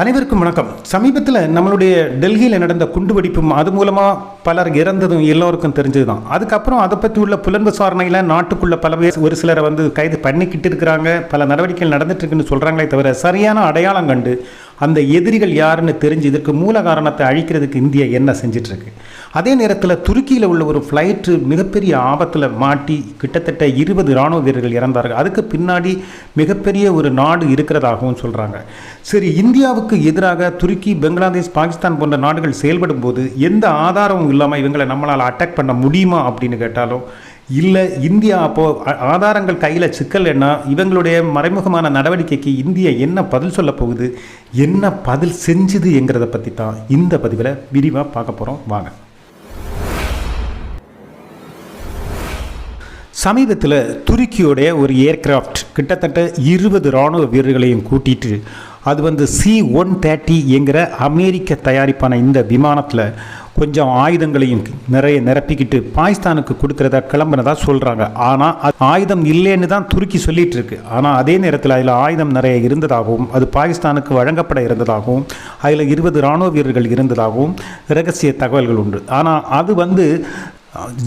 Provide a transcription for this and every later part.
அனைவருக்கும் வணக்கம். சமீபத்தில் நம்மளுடைய டெல்லியில் நடந்த குண்டுவெடிப்பும் அது மூலமாக பலர் இறந்ததும் எல்லோருக்கும் தெரிஞ்சது தான் அதுக்கப்புறம் அதை பற்றி உள்ள புலன் விசாரணையில் நாட்டுக்குள்ள பல பேர் ஒரு சிலரை வந்து கைது பண்ணிக்கிட்டு இருக்கிறாங்க. பல நடவடிக்கைகள் நடந்துட்டு இருக்குன்னு சொல்கிறாங்களே தவிர சரியான அடையாளம் கண்டு அந்த எதிரிகள் யாருன்னு தெரிஞ்சு இதற்கு மூல காரணத்தை அழிக்கிறதுக்கு இந்தியா என்ன செஞ்சிட்ருக்கு அதே நேரத்தில் துருக்கியில் உள்ள ஒரு ஃப்ளைட்டு மிகப்பெரிய ஆபத்தில் மாட்டி கிட்டத்தட்ட இருபது இராணுவ வீரர்கள் இறந்தார்கள். அதுக்கு பின்னாடி மிகப்பெரிய ஒரு நாடு இருக்கிறதாகவும் சொல்கிறாங்க சரி இந்தியாவுக்கு எதிராக துருக்கி பங்களாதேஷ் பாகிஸ்தான் போன்ற நாடுகள் செயல்படும் போது எந்த ஆதாரமும் இல்லாமல் இவங்களை நம்மளால் அட்டாக் பண்ண முடியுமா அப்படின்னு கேட்டாலும் இல்லை இந்தியா அப்போது ஆதாரங்கள் கையில் சிக்கலைன்னா இவங்களுடைய மறைமுகமான நடவடிக்கைக்கு இந்தியா என்ன பதில் சொல்ல போகுது? என்ன பதில் செஞ்சுது என்கிறத பற்றி தான் இந்த பதிவில் விரிவாக பார்க்க போகிறோம் வாங்க. சமீபத்தில் துருக்கியோடைய ஒரு ஏர்கிராஃப்ட் கிட்டத்தட்ட இருபது இராணுவ வீரர்களையும் கூட்டிட்டு அது வந்து சி ஒன் தேர்ட்டி என்கிற அமெரிக்க தயாரிப்பான இந்த விமானத்தில் கொஞ்சம் ஆயுதங்களையும் நிறைய நிரப்பிக்கிட்டு பாகிஸ்தானுக்கு கொடுக்கறதா கிளம்புனதா சொல்கிறாங்க ஆனால் ஆயுதம் இல்லைன்னு தான் துருக்கி சொல்லிட்டு இருக்கு ஆனால் அதே நேரத்தில் அதில் ஆயுதம் நிறைய இருந்ததாகவும் அது பாகிஸ்தானுக்கு வழங்கப்பட இருந்ததாகவும் அதில் இருபது இராணுவ வீரர்கள் இருந்ததாகவும் ரகசிய தகவல்கள் உண்டு. ஆனால் அது வந்து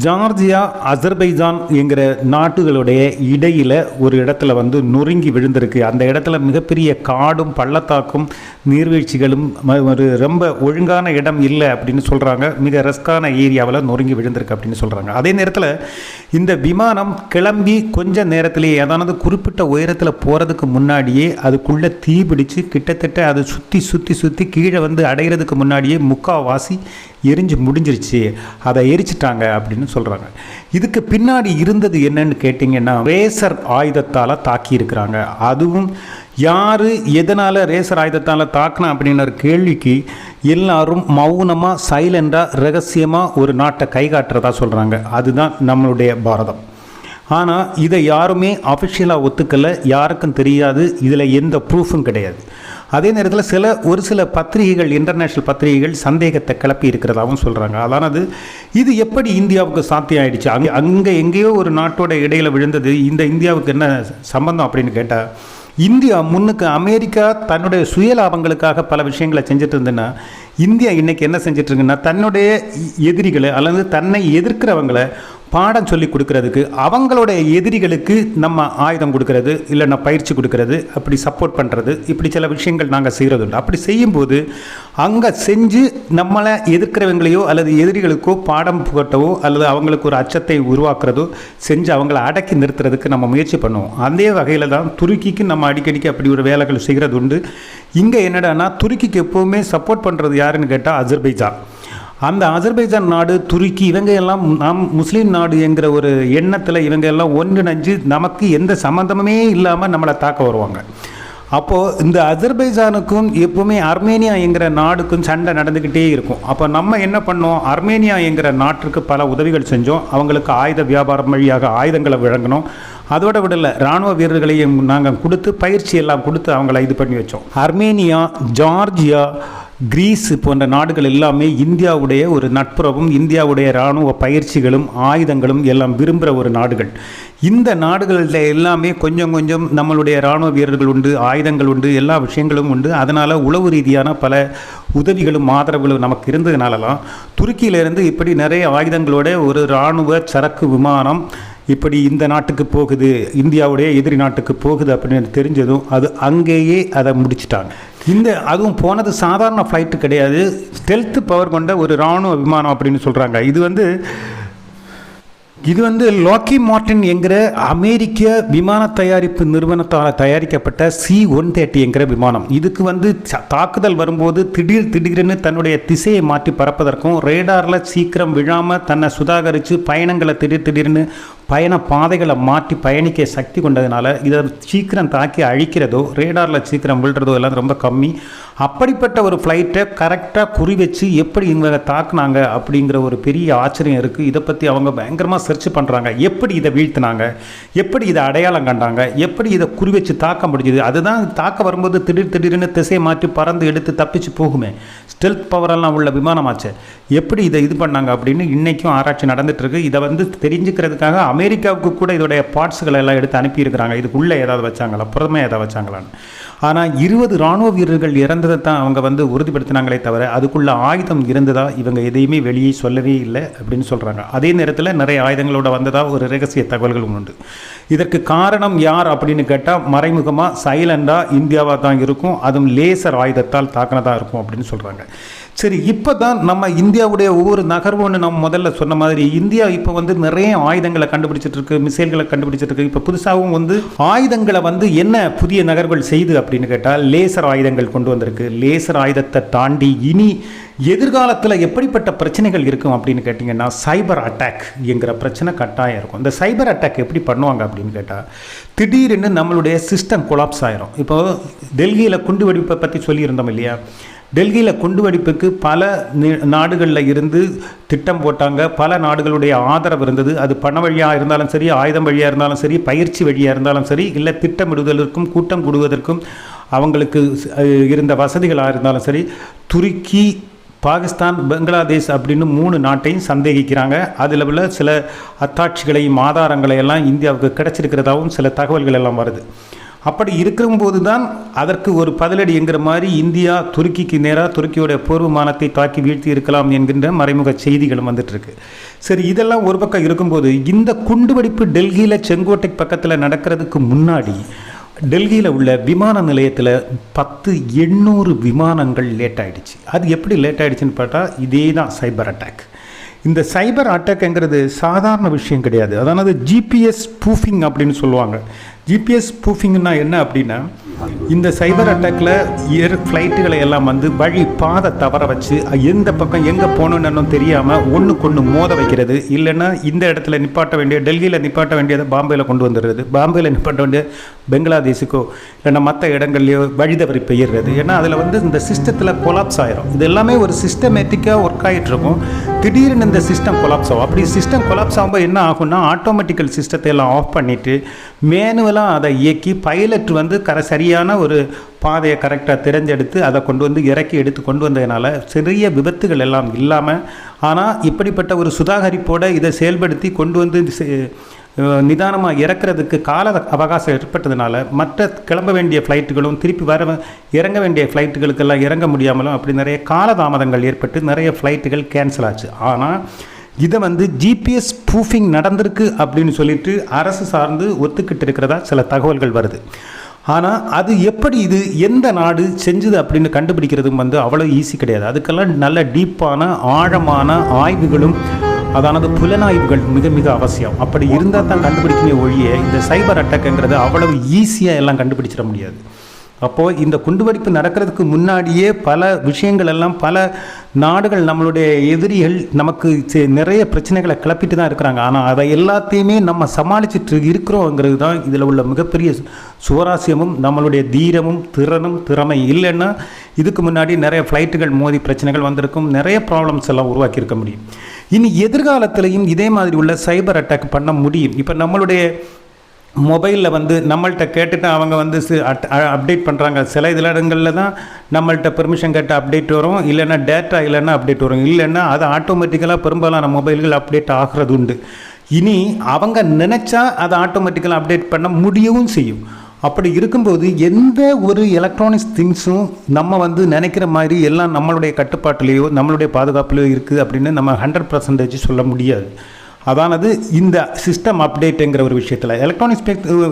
ஜார்ஜியா அசர்பைஜான் என்கிற நாட்டுகளுடைய இடையில் ஒரு இடத்துல வந்து நொறுங்கி விழுந்திருக்கு. அந்த இடத்துல மிகப்பெரிய காடும் பள்ளத்தாக்கும் நீர்வீழ்ச்சிகளும் ஒரு ரொம்ப ஒழுங்கான இடம் இல்லை அப்படின்னு சொல்கிறாங்க மிக ரெஸ்கான ஏரியாவில் நொறுங்கி விழுந்திருக்கு அப்படின்னு சொல்கிறாங்க அதே நேரத்தில் இந்த விமானம் கிளம்பி கொஞ்ச நேரத்திலேயே அதானது குறிப்பிட்ட உயரத்தில் போகிறதுக்கு முன்னாடியே அதுக்குள்ளே தீ பிடிச்சு கிட்டத்தட்ட அது சுற்றி சுற்றி சுற்றி கீழே வந்து அடைகிறதுக்கு முன்னாடியே முக்காவாசி எரிஞ்சு முடிஞ்சிருச்சு அதை எரிச்சிட்டாங்க அப்படின்னு சொல்கிறாங்க இதுக்கு பின்னாடி இருந்தது என்னன்னு கேட்டிங்கன்னா ரேசர் ஆயுதத்தால் தாக்கி இருக்கிறாங்க அதுவும் யார் எதனால் ரேசர் ஆயுதத்தால் தாக்கினா அப்படின்ற ஒரு கேள்விக்கு எல்லாரும் மௌனமாக சைலண்டாக ரகசியமாக ஒரு நாட்டை கை காட்டுறதா சொல்கிறாங்க அதுதான் நம்மளுடைய பாரதம். ஆனால் இதை யாருமே அஃபிஷியலாக ஒத்துக்கலை யாருக்கும் தெரியாது இதில் எந்த ப்ரூஃபும் கிடையாது. அதே நேரத்தில் சில ஒரு சில பத்திரிகைகள் இன்டர்நேஷ்னல் பத்திரிகைகள் சந்தேகத்தை கிளப்பி இருக்கிறதாகவும் சொல்கிறாங்க அதானது இது எப்படி இந்தியாவுக்கு சாத்தியம் ஆயிடுச்சு அங்கே அங்கே எங்கேயோ ஒரு நாட்டோட இடையில் விழுந்தது இந்த இந்தியாவுக்கு என்ன சம்பந்தம் அப்படின்னு கேட்டால் இந்தியா முன்னுக்கு அமெரிக்கா தன்னுடைய சுய லாபங்களுக்காக பல விஷயங்களை செஞ்சுட்டு இருந்ததுன்னா இந்தியா இன்றைக்கி என்ன செஞ்சுட்ருக்குன்னா தன்னுடைய எதிரிகளை அல்லது தன்னை எதிர்க்கிறவங்களை பாடம் சொல்லி கொடுக்கறதுக்கு அவங்களோட எதிரிகளுக்கு நம்ம ஆயுதம் கொடுக்கறது இல்லைன்னா பயிற்சி கொடுக்கறது அப்படி சப்போர்ட் பண்ணுறது இப்படி சில விஷயங்கள் நாங்கள் செய்கிறது உண்டு அப்படி செய்யும்போது அங்கே செஞ்சு நம்மளை எதிர்க்கிறவங்களையோ அல்லது எதிரிகளுக்கோ பாடம் புகட்டவோ அல்லது அவங்களுக்கு ஒரு அச்சத்தை உருவாக்குறதோ செஞ்சு அவங்கள அடக்கி நிறுத்துறதுக்கு நம்ம முயற்சி பண்ணுவோம். அதே வகையில் தான் துருக்கிக்கு நம்ம அடிக்கடிக்கு அப்படி ஒரு வேலைகள் செய்கிறது உண்டு இங்கே என்னடான்னா துருக்கிக்கு எப்போவுமே சப்போர்ட் பண்ணுறது யாருன்னு கேட்டால் அஜர்பைஜான் அந்த அஜர்பைஜான் நாடு துருக்கி இவங்க எல்லாம் நாம் முஸ்லீம் நாடு என்கிற ஒரு எண்ணத்தில் இவங்க எல்லாம் ஒன்றிணைஞ்சு நமக்கு எந்த சம்மந்தமுமே இல்லாமல் நம்மளை தாக்க வருவாங்க. அப்போது இந்த அஜர்பைஜானுக்கும் எப்பவுமே அர்மேனியா என்கிற நாடுக்கும் சண்டை நடந்துக்கிட்டே இருக்கும். அப்போ நம்ம என்ன பண்ணோம்? அர்மேனியா என்கிற நாட்டிற்கு பல உதவிகள் செஞ்சோம். அவங்களுக்கு ஆயுத வியாபாரம் வழியாக ஆயுதங்களை வழங்கினோம். அதோட விடல ராணுவ வீரர்களையும் நாங்கள் கொடுத்து பயிற்சி எல்லாம் கொடுத்து அவங்கள இது பண்ணி வச்சோம். அர்மேனியா ஜார்ஜியா கிரீஸ் போன்ற நாடுகள் எல்லாமே இந்தியாவுடைய ஒரு நட்புறவும் இந்தியாவுடைய இராணுவ பயிற்சிகளும் ஆயுதங்களும் எல்லாம் விரும்புகிற ஒரு நாடுகள். இந்த நாடுகளில் எல்லாமே கொஞ்சம் கொஞ்சம் நம்மளுடைய இராணுவ வீரர்கள் உண்டு ஆயுதங்கள் உண்டு எல்லா விஷயங்களும் உண்டு. அதனால் உளவு ரீதியான பல உதவிகளும் ஆதரவுகளும் நமக்கு இருந்ததுனாலலாம் துருக்கியிலிருந்து இப்படி நிறைய ஆயுதங்களோட ஒரு இராணுவ சரக்கு விமானம் இப்படி இந்த நாட்டுக்கு போகுது இந்தியாவுடைய எதிரி நாட்டுக்கு போகுது அப்படின்னு தெரிஞ்சதும் அது அங்கேயே அதை முடிச்சிட்டாங்க. இந்த அதுவும் போனது சாதாரண ஃப்ளைட்டு கிடையாது. ஸ்டெல்த் பவர் கொண்ட ஒரு இராணுவ விமானம் அப்படின்னு சொல்கிறாங்க இது வந்து இது வந்து லாக்கி மார்டின் என்கிற அமெரிக்க விமான தயாரிப்பு நிறுவனத்தால் தயாரிக்கப்பட்ட சி ஒன் தேர்ட்டி என்கிற விமானம். இதுக்கு வந்து ச- தாக்குதல் வரும்போது திடீர் திடீர்னு தன்னுடைய திசையை மாற்றி பறப்பதற்கும் ரேடாரில் சீக்கிரம் விழாமல் தன்னை சுதாகரித்து பயணங்களை திடீர் திடீர்னு பயண பாதைகளை மாற்றி பயணிக்க சக்தி கொண்டதுனால இதை சீக்கிரம் தாக்கி அழிக்கிறதோ ரேடாரில் சீக்கிரம் விழுறதோ எல்லாம் ரொம்ப கம்மி. அப்படிப்பட்ட ஒரு ஃப்ளைட்டை கரெக்டாக குறி வச்சு எப்படி இவங்க தாக்குனாங்க அப்படிங்கிற ஒரு பெரிய ஆச்சரியம் இருக்குது இதை பற்றி அவங்க பயங்கரமாக சர்ச் பண்ணுறாங்க எப்படி இதை வீழ்த்தினாங்க? எப்படி இதை அடையாளம் கண்டாங்க? எப்படி இதை குறி வச்சு தாக்க முடிஞ்சுது? அதுதான் தாக்க வரும்போது திடீர் திடீர்னு திசையை மாற்றி பறந்து எடுத்து தப்பிச்சு போகுமே. ஸ்டெல்த் பவரெல்லாம் உள்ள விமானமாச்சு. எப்படி இதை இது பண்ணாங்க அப்படின்னு இன்றைக்கும் ஆராய்ச்சி நடந்துகிட்ருக்கு இதை வந்து தெரிஞ்சுக்கிறதுக்காக அமெரிக்காவுக்கு கூட இதோடைய பார்ட்ஸுகளை எல்லாம் எடுத்து அனுப்பியிருக்கிறாங்க. இதுக்குள்ளே ஏதாவது வச்சாங்களா? புறமே ஏதாவது வச்சாங்களான்னு. ஆனால் இருபது ராணுவ வீரர்கள் இறந்ததை தான் அவங்க வந்து உறுதிப்படுத்தினாங்களே தவிர அதுக்குள்ள ஆயுதம் இருந்ததா இவங்க எதையுமே வெளியே சொல்லவே இல்லை அப்படின்னு சொல்கிறாங்க அதே நேரத்தில் நிறைய ஆயுதங்களோட வந்ததாக ஒரு ரகசிய தகவல்களும் உண்டு. இதற்கு காரணம் யார் அப்படின்னு கேட்டால் மறைமுகமாக சைலண்டாக இந்தியாவாக தான் இருக்கும் அதுவும் லேசர் ஆயுதத்தால் தாக்கினதாக இருக்கும் அப்படின்னு சொல்கிறாங்க சரி இப்போ தான் நம்ம இந்தியாவுடைய ஒவ்வொரு நகர்வுன்னு நம்ம முதல்ல சொன்ன மாதிரி இந்தியா இப்போ வந்து நிறைய ஆயுதங்களை கண்டுபிடிச்சிட்டு இருக்கு மிசைல்களை கண்டுபிடிச்சிட்டு இருக்கு இப்போ புதுசாகவும் வந்து ஆயுதங்களை வந்து என்ன புதிய நகர்வுகள் செய்து அப்படின்னு கேட்டால் லேசர் ஆயுதங்கள் கொண்டு வந்திருக்கு. லேசர் ஆயுதத்தை தாண்டி இனி எதிர்காலத்தில் எப்படிப்பட்ட பிரச்சனைகள் இருக்கும் அப்படின்னு கேட்டிங்கன்னா சைபர் அட்டாக் என்கிற பிரச்சனை கட்டாயம் இருக்கும். இந்த சைபர் அட்டாக் எப்படி பண்ணுவாங்க அப்படின்னு கேட்டால் திடீர்னு நம்மளுடைய சிஸ்டம் கொலாப்ஸ் ஆயிரும். இப்போ டெல்லியில் குண்டு வெடிப்பை பற்றி சொல்லியிருந்தோம் இல்லையா? டெல்லியில் குண்டுவெடிப்புக்கு பல நாடுகளில் இருந்து திட்டம் போட்டாங்க. பல நாடுகளுடைய ஆதரவு இருந்தது. அது பண வழியாக இருந்தாலும் சரி ஆயுதம் வழியாக இருந்தாலும் சரி பயிற்சி வழியாக இருந்தாலும் சரி இல்லை திட்டமிடுதலுக்கும் கூட்டம் கூடுவதற்கும் அவங்களுக்கு இருந்த வசதிகளாக இருந்தாலும் சரி துருக்கி பாகிஸ்தான் பங்களாதேஷ் அப்படின்னு மூணு நாட்டையும் சந்தேகிக்கிறாங்க. அதில் உள்ள சில அத்தாட்சிகளையும் ஆதாரங்களை எல்லாம் இந்தியாவுக்கு கிடச்சிருக்கிறதாகவும் சில தகவல்கள் எல்லாம் வருது. அப்படி இருக்கும்போது தான் அதற்கு ஒரு பதிலடி என்கிற மாதிரி இந்தியா துருக்கிக்கு நேராக துருக்கியோட பூர்வமானத்தை தாக்கி வீழ்த்தி இருக்கலாம் என்கின்ற மறைமுக செய்திகளும் வந்துட்டுருக்கு. சரி இதெல்லாம் ஒரு பக்கம் இருக்கும்போது இந்த குண்டுவெடிப்பு டெல்லியில் செங்கோட்டை பக்கத்தில் நடக்கிறதுக்கு முன்னாடி டெல்லியில் உள்ள விமான நிலையத்தில் பத்து எண்ணூறு விமானங்கள் லேட் ஆகிடுச்சு அது எப்படி லேட் ஆகிடுச்சின்னு பார்த்தா இதே தான் சைபர் அட்டாக். இந்த சைபர் அட்டாக்ங்கிறது சாதாரண விஷயம் கிடையாது. அதானது ஜிபிஎஸ் ப்ரூஃபிங் அப்படின்னு சொல்லுவாங்க. ஜிபிஎஸ் ப்ரூஃபிங்னா என்ன அப்படின்னா இந்த சைபர் அட்டாக்ல ஏர் ஃப்ளைட்டுகளை எல்லாம் வந்து வழி பாதை தவற வச்சு எந்த பக்கம் எங்கே போகணுன்னு தெரியாமல் ஒன்றுக்கு ஒன்று மோத வைக்கிறது. இல்லைன்னா இந்த இடத்துல நிப்பாட்ட வேண்டிய டெல்லியில் நிப்பாட்ட வேண்டியதை பாம்பேயில் கொண்டு வந்துடுறது. பாம்பேயில் நிப்பாட்ட வேண்டிய பெங்களாதேஷுக்கோ இல்லைன்னா மற்ற இடங்கள்லையோ வழி தவறி பெய்யிறது. ஏன்னா அதில் வந்து இந்த சிஸ்டத்தில் கொலாப்ஸ் ஆயிரும். இது எல்லாமே ஒரு சிஸ்டமேட்டிக்காக ஒர்க் ஆகிட்டு இருக்கும் திடீர்னு இந்த சிஸ்டம் கொலாப்ஸ் ஆகும். அப்படி சிஸ்டம் கொலாப்ஸ் ஆகும்போது என்ன ஆகும்னா ஆட்டோமேட்டிக்கல் சிஸ்டத்தை எல்லாம் ஆஃப் பண்ணிவிட்டு மேனுவலாக அதை இயக்கி பைலட் வந்து கரை சரியாக சரியான ஒரு பாதையை கரெக்டாக தெரிஞ்செடுத்து அதை கொண்டு வந்து இறக்கி எடுத்து கொண்டு வந்ததுனால சிறிய விபத்துகள் எல்லாம் இல்லாமல் ஆனால் இப்படிப்பட்ட ஒரு சுதாகரிப்போடு இதை செயல்படுத்தி கொண்டு வந்து நிதானமாக இறக்குறதுக்கு கால அவகாசம் ஏற்பட்டதுனால மற்ற கிளம்ப வேண்டிய ஃப்ளைட்டுகளும் திருப்பி வர இறங்க வேண்டிய ஃப்ளைட்டுகளுக்கெல்லாம் இறங்க முடியாமலும் அப்படி நிறைய காலதாமதங்கள் ஏற்பட்டு நிறைய ஃப்ளைட்டுகள் கேன்சல் ஆச்சு. ஆனால் இதை வந்து ஜிபிஎஸ் ப்ரூஃபிங் நடந்திருக்கு அப்படின்னு சொல்லிட்டு அரசு சார்ந்து ஒத்துக்கிட்டு இருக்கிறதா சில தகவல்கள் வருது. ஆனால் அது எப்படி இது எந்த நாடு செஞ்சுது அப்படின்னு கண்டுபிடிக்கிறதும் வந்து அவ்வளோ ஈஸி கிடையாது. அதுக்கெல்லாம் நல்ல டீப்பான ஆழமான ஆய்வுகளும் அதானது புலனாய்வுகள் மிக மிக அவசியம். அப்படி இருந்தால் தான் கண்டுபிடிக்கவே ஒழிய இந்த சைபர் அட்டாக்குங்கிறது அவ்வளவு ஈஸியாக எல்லாம் கண்டுபிடிச்சிட முடியாது. அப்போது இந்த குண்டுவெடிப்பு நடக்கிறதுக்கு முன்னாடியே பல விஷயங்கள் எல்லாம் பல நாடுகள் நம்மளுடைய எதிரிகள் நமக்கு நிறைய பிரச்சனைகளை கிளப்பிட்டு தான் இருக்கிறாங்க. ஆனால் அதை எல்லாத்தையுமே நம்ம சமாளிச்சுட்டு இருக்கிறோங்கிறது தான் இதில் உள்ள மிகப்பெரிய சுவராசியமும் நம்மளுடைய தீரமும் திறனும் திறமை இல்லைன்னா இதுக்கு முன்னாடி நிறைய ஃப்ளைட்டுகள் மோதி பிரச்சனைகள் வந்திருக்கும் நிறைய ப்ராப்ளம்ஸ் எல்லாம் உருவாக்கியிருக்க முடியும். இனி எதிர்காலத்திலையும் இதே மாதிரி உள்ள சைபர் அட்டாக் பண்ண முடியும். இப்போ நம்மளுடைய மொபைலில் வந்து நம்மள்கிட்ட கேட்டுட்டு அவங்க வந்து அப்டேட் பண்ணுறாங்க சில இதில் இடங்களில் தான் நம்மள்கிட்ட பெர்மிஷன் கேட்டு அப்டேட் வரும். இல்லைன்னா டேட்டா இல்லைன்னா அப்டேட் வரும். இல்லைன்னா அது ஆட்டோமேட்டிக்கலாக பெரும்பாலான மொபைல்கள் அப்டேட் ஆகிறது உண்டு. இனி அவங்க நினச்சா அதை ஆட்டோமேட்டிக்கலாக அப்டேட் பண்ண முடியவும் செய்யும். அப்படி இருக்கும்போது எந்த ஒரு எலக்ட்ரானிக்ஸ் திங்ஸும் நம்ம வந்து நினைக்கிற மாதிரி எல்லாம் நம்மளுடைய கட்டுப்பாட்டிலேயோ நம்மளுடைய பாதுகாப்புலையோ இருக்குது அப்படின்னு நம்ம ஹண்ட்ரட் பர்சன்டேஜ் சொல்ல முடியாது. அதானது இந்த சிஸ்டம் அப்டேட்டுங்கிற ஒரு விஷயத்தில். எலக்ட்ரானிக்ஸ்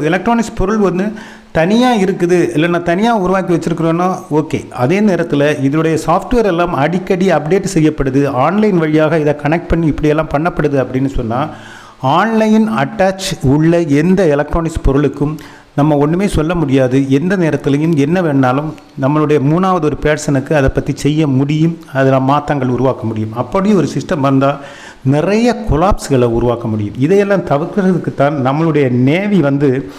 எலக்ட்ரானிக்ஸ் பொருள் வந்து தனியாக இருக்குது இல்லைன்னா தனியாக உருவாக்கி வச்சுருக்குறோன்னா ஓகே அதே நேரத்தில் இதனுடைய சாஃப்ட்வேர் எல்லாம் அடிக்கடி அப்டேட் செய்யப்படுது ஆன்லைன் வழியாக இதை கனெக்ட் பண்ணி இப்படியெல்லாம் பண்ணப்படுது அப்படின்னு சொன்னால் ஆன்லைன் அட்டாச் உள்ள எந்த எலக்ட்ரானிக்ஸ் பொருளுக்கும் நம்ம ஒன்றுமே சொல்ல முடியாது. எந்த நேரத்துலையும் என்ன வேணாலும் நம்மளுடைய மூணாவது ஒரு பேர்சனுக்கு அதை பற்றி செய்ய முடியும். அதில் மாற்றங்கள் உருவாக்க முடியும். அப்படி ஒரு சிஸ்டம் வந்தால் நிறைய கொலாப்ஸ்களை உருவாக்க முடியும். இதையெல்லாம் தவிர்க்கிறதுக்கு தான் நம்மளுடைய நேவி வந்து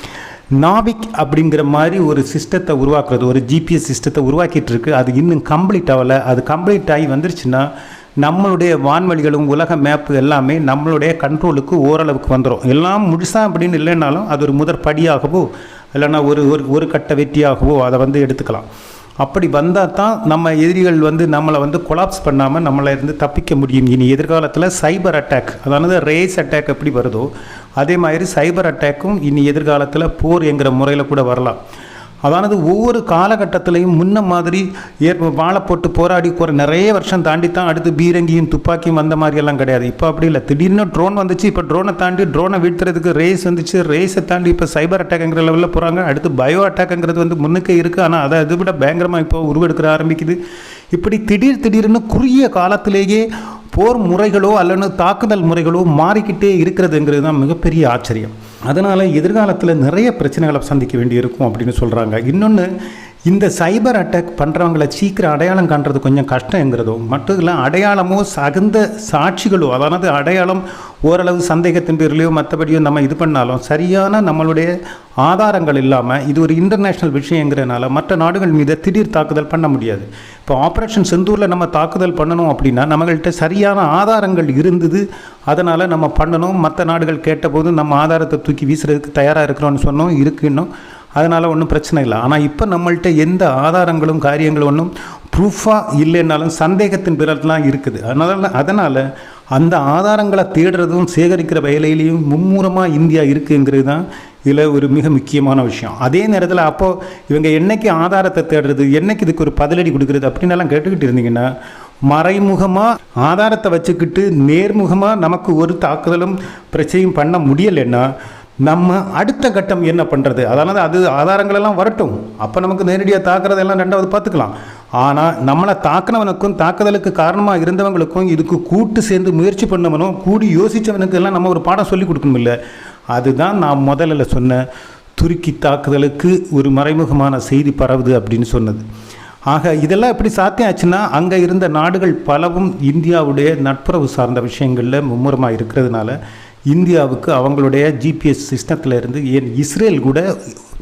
நாவிக் அப்படிங்கிற மாதிரி ஒரு சிஸ்டத்தை உருவாக்குறது ஒரு ஜிபிஎஸ் சிஸ்டத்தை உருவாக்கிட்டு இருக்கு. அது இன்னும் கம்ப்ளீட் ஆகலை. அது கம்ப்ளீட் ஆகி வந்துருச்சுன்னா நம்மளுடைய வான்வழிகளும் உலக மேப்பு எல்லாமே நம்மளுடைய கண்ட்ரோலுக்கு ஓரளவுக்கு வந்துடும் எல்லாம் முழுசா அப்படின்னு இல்லைனாலும் அது ஒரு முதற் படியாகவோ இல்லைன்னா ஒரு ஒரு ஒரு கட்ட வெற்றியாகவோ அதை வந்து எடுத்துக்கலாம். அப்படி வந்தால் தான் நம்ம எதிரிகள் வந்து நம்மளை வந்து கொலாப்ஸ் பண்ணாமல் நம்மளை இருந்து தப்பிக்க முடியும். இனி எதிர்காலத்தில் சைபர் அட்டாக் அதாவது ரேஸ் அட்டாக் எப்படி வருதோ அதே மாதிரி சைபர் அட்டாக்கும் இனி எதிர்காலத்தில் போர் என்கிற முறையில் கூட வரலாம். அதானது ஒவ்வொரு காலகட்டத்திலையும் முன்ன மாதிரி ஏற் வாழை போட்டு போராடி போகிற நிறைய வருஷம் தாண்டி தான் அடுத்து பீரங்கியும் துப்பாக்கியும் வந்த மாதிரி எல்லாம் கிடையாது. இப்போ அப்படி இல்லை. திடீர்னு ட்ரோன் வந்துச்சு. இப்போ ட்ரோனை தாண்டி ட்ரோனை வீழ்த்துறதுக்கு ரேஸ் வந்துச்சு. ரேஸை தாண்டி இப்போ சைபர் அட்டாக்ங்கிற லெவலில் போகிறாங்க அடுத்து பயோ அட்டாக்ங்கிறது வந்து முன்னுக்கே இருக்குது ஆனால் அதை அதை விட பயங்கரமாக இப்போ உருவெடுக்கிற ஆரம்பிக்குது. இப்படி திடீர் திடீர்னு குறுகிய காலத்திலேயே போர் முறைகளோ அல்லது தாக்குதல் முறைகளோ மாறிக்கிட்டே இருக்கிறதுங்கிறது தான் மிகப்பெரிய ஆச்சரியம். அதனால் எதிர்காலத்தில் நிறைய பிரச்சனைகளை சந்திக்க வேண்டியிருக்கும் அப்படின்னு சொல்கிறாங்க இன்னொன்று இந்த சைபர் அட்டாக் பண்ணுறவங்கள சீக்கிரம் அடையாளம் காண்றது கொஞ்சம் கஷ்டங்கிறதும் மட்டும் இல்லை அடையாளமோ சகுந்த சாட்சிகளோ அதாவது அடையாளம் ஓரளவு சந்தேகத்தின் பேர்லையோ மற்றபடியோ நம்ம இது பண்ணாலும் சரியான நம்மளுடைய ஆதாரங்கள் இல்லாமல் இது ஒரு இன்டர்நேஷ்னல் விஷயங்கிறனால மற்ற நாடுகள் மீது திடீர் தாக்குதல் பண்ண முடியாது. இப்போ ஆப்ரேஷன் செந்தூரில் நம்ம தாக்குதல் பண்ணணும் அப்படின்னா நம்மகிட்ட சரியான ஆதாரங்கள் இருந்தது அதனால் நம்ம பண்ணணும். மற்ற நாடுகள் கேட்டபோது நம்ம ஆதாரத்தை தூக்கி வீசுறதுக்கு தயாராக இருக்கிறோன்னு சொன்னோம் இருக்குன்னும் அதனால் ஒன்றும் பிரச்சனை இல்லை. ஆனால் இப்போ நம்மள்ட்ட எந்த ஆதாரங்களும் காரியங்களும் ஒன்றும் ப்ரூஃபாக இல்லைன்னாலும் சந்தேகத்தின் பிறலாம் இருக்குது. அதனால் அதனால் அந்த ஆதாரங்களை தேடுறதும் சேகரிக்கிற வேலையிலையும் மும்முரமாக இந்தியா இருக்குங்கிறது தான் இதில் ஒரு மிக முக்கியமான விஷயம். அதே நேரத்தில் அப்போது இவங்க என்னைக்கு ஆதாரத்தை தேடுறது என்னைக்கு இதுக்கு ஒரு பதிலடி கொடுக்குறது அப்படின்னெல்லாம் கேட்டுக்கிட்டு இருந்தீங்கன்னா மறைமுகமாக ஆதாரத்தை வச்சுக்கிட்டு நேர்முகமாக நமக்கு ஒரு தாக்குதலும் பிரச்சனையும் பண்ண முடியலைன்னா நம்ம அடுத்த கட்டம் என்ன பண்ணுறது அதனால் அது ஆதாரங்களெல்லாம் வரட்டும். அப்போ நமக்கு நேரடியாக தாக்குறதெல்லாம் ரெண்டாவது பார்த்துக்கலாம். ஆனால் நம்மளை தாக்குனவனுக்கும் தாக்குதலுக்கு காரணமாக இருந்தவங்களுக்கும் இதுக்கு கூட்டு சேர்ந்து முயற்சி பண்ணவனும் கூடி யோசித்தவனுக்கு எல்லாம் நம்ம ஒரு பாடம் சொல்லி கொடுக்கணும் இல்லை. அதுதான் நான் முதல்ல சொன்ன துருக்கி தாக்குதலுக்கு ஒரு மறைமுகமான செய்தி பரவுது அப்படின்னு சொன்னது. ஆக இதெல்லாம் எப்படி சாத்தியம் ஆச்சுன்னா அங்கே இருந்த நாடுகள் பலவும் இந்தியாவுடைய நட்புறவு சார்ந்த விஷயங்களில் மும்முரமாக இருக்கிறதுனால இந்தியாவுக்கு அவங்களுடைய ஜிபிஎஸ் சிஸ்டத்தில் இருந்து ஏன் இஸ்ரேல் கூட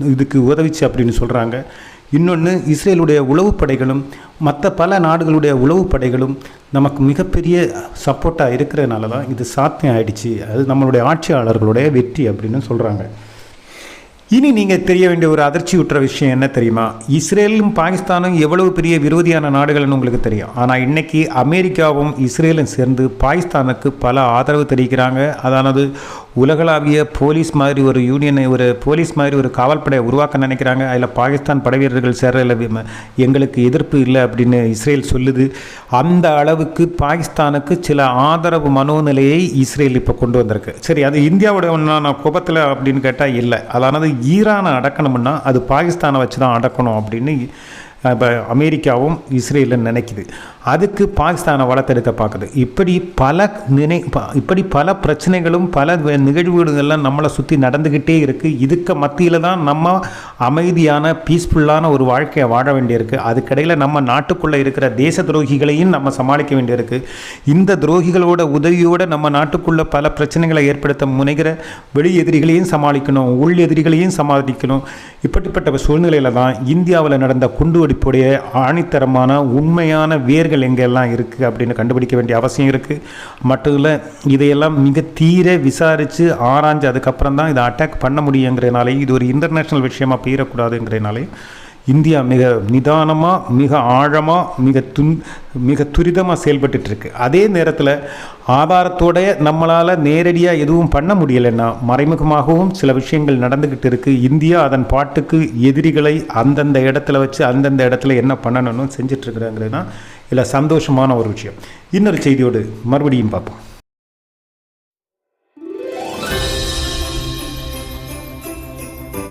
இதுக்கு உதவிச்சு அப்படின்னு சொல்கிறாங்க இன்னொன்று இஸ்ரேலுடைய உளவு படைகளும் மற்ற பல நாடுகளுடைய உளவுப் படைகளும் நமக்கு மிகப்பெரிய சப்போர்ட்டாக இருக்கிறதுனால தான் இது சாத்தியம் ஆயிடுச்சு. அது நம்மளுடைய ஆட்சியாளர்களுடைய வெற்றி அப்படின்னு சொல்கிறாங்க இனி நீங்கள் தெரிய வேண்டிய ஒரு அதிர்ச்சியுற்ற விஷயம் என்ன தெரியுமா? இஸ்ரேலும் பாகிஸ்தானும் எவ்வளவு பெரிய விரோதியான நாடுகள்னு உங்களுக்கு தெரியும். ஆனால் இன்னைக்கு அமெரிக்காவும் இஸ்ரேலும் சேர்ந்து பாகிஸ்தானுக்கு பல ஆதரவு தெரிவிக்கிறாங்க. அதானது உலகளாவிய போலீஸ் மாதிரி ஒரு யூனியனை ஒரு போலீஸ் மாதிரி ஒரு காவல்படையை உருவாக்க நினைக்கிறாங்க. அதில் பாகிஸ்தான் படை வீரர்கள் சேரல எங்களுக்கு எதிர்ப்பு இல்லை அப்படின்னு இஸ்ரேல் சொல்லுது. அந்த அளவுக்கு பாகிஸ்தானுக்கு சில ஆதரவு மனோநிலையை இஸ்ரேல் இப்போ கொண்டு வந்திருக்கு. சரி அது இந்தியாவோட ஒன்றான கோபத்தில் அப்படின்னு கேட்டால் இல்லை. அதானது ஈரானை அடக்கணும்னா அது பாகிஸ்தானை வச்சு தான் அடக்கணும் அப்படின்னு இப்போ அமெரிக்காவும் இஸ்ரேலும் நினைக்குது. அதுக்கு பாகிஸ்தானை வளர்த்தெடுக்க பார்க்குது. இப்படி பல நினை இப்படி பல பிரச்சனைகளும் பல வே- நிகழ்வுகளெல்லாம் நம்மளை சுற்றி நடந்துக்கிட்டே இருக்குது இதுக்கு மத்தியில் தான் நம்ம அமைதியான பீஸ்ஃபுல்லான ஒரு வாழ்க்கையை வாழ வேண்டியிருக்கு. அதுக்கிடையில் நம்ம நாட்டுக்குள்ளே இருக்கிற தேச துரோகிகளையும் நம்ம சமாளிக்க வேண்டியிருக்கு. இந்த துரோகிகளோட உதவியோடு நம்ம நாட்டுக்குள்ளே பல பிரச்சனைகளை ஏற்படுத்த முனைகிற வெளி எதிரிகளையும் சமாளிக்கணும் உள் எதிரிகளையும் சமாளிக்கணும். இப்படிப்பட்ட சூழ்நிலையில் தான் இந்தியாவில் நடந்த வெடிப்புடைய ஆணித்தரமான உண்மையான வேர்கள் எங்கெல்லாம் இருக்குது அப்படின்னு கண்டுபிடிக்க வேண்டிய அவசியம் இருக்குது மட்டும் இல்லை இதையெல்லாம் மிக தீர விசாரித்து ஆராய்ஞ்சு அதுக்கப்புறம் தான் இதை அட்டாக் பண்ண முடியுங்கிறனாலே இது ஒரு இன்டர்நேஷ்னல் விஷயமாக பீரக்கூடாதுங்கிறனாலே இந்தியா மிக நிதானமாக மிக ஆழமாக மிக துன் மிக துரிதமாக செயல்பட்டுட்டு இருக்கு அதே நேரத்தில் ஆதாரத்தோடைய நம்மளால் நேரடியாக எதுவும் பண்ண முடியலைன்னா மறைமுகமாகவும் சில விஷயங்கள் நடந்துக்கிட்டு இருக்குது இந்தியா அதன் பாட்டுக்கு எதிரிகளை அந்தந்த இடத்துல வச்சு அந்தந்த இடத்துல என்ன பண்ணணும்னு செஞ்சிட்ருக்குறாங்கிறது தான் இதில் சந்தோஷமான ஒரு விஷயம். இன்னொரு செய்தியோடு மறுபடியும் பார்ப்போம்.